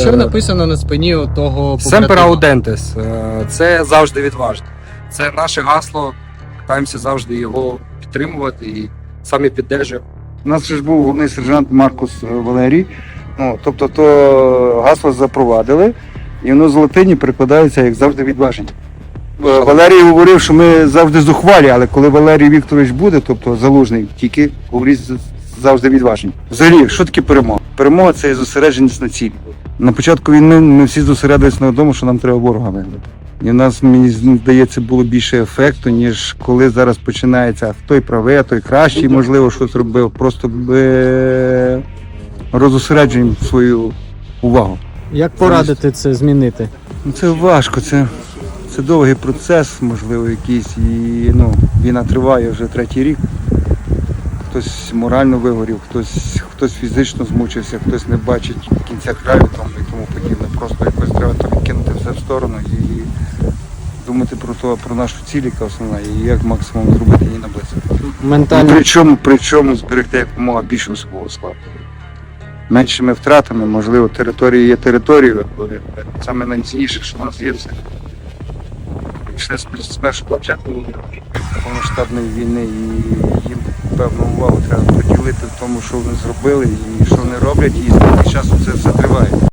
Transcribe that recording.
Що Е, написано на спині того Семпера побратима? Е, Це завжди відважно. Це наше гасло. Питаємося завжди його підтримувати і самі піддержуємо. У нас ж був головний сержант Маркус е, Валерій. Ну, тобто, то гасло запровадили, і воно з латині перекладається як завжди відважені. Е, Валерій говорив, що ми завжди зухвалі, але коли Валерій Вікторович буде, тобто залужний, тільки говорить завжди відважені. Взагалі, що таке перемога? Перемога це зосередженість на цілі. На початку війни ми всі зосередилися на тому, що нам треба ворога вигнати. І в нас, мені здається, було більше ефекту, ніж коли зараз починається той правий, а той кращий, можливо, щось робив. Просто е, розосереджуємо свою увагу. Як порадити це змінити? Ну, Це важко, це, це довгий процес, можливо, якийсь. І ну, війна триває вже третій рік. Хтось морально вигорів, хтось, хтось фізично змучився, хтось не бачить кінця краю тому і тому подібне. Просто якось треба то відкинути все в сторону і думати про то, про нашу ціль, яка основна, і як максимум зробити її наблизити. Ну, Ментально Причому, причому зберегти якомога більше особового складу. Меншими втратами, можливо, територія є територією, але саме найцінніше, що в нас є, пішли з з першого початку повноштабної війни і їм певну увагу треба приділити тому, що вони зробили і що вони роблять, і скільки часу це все триває.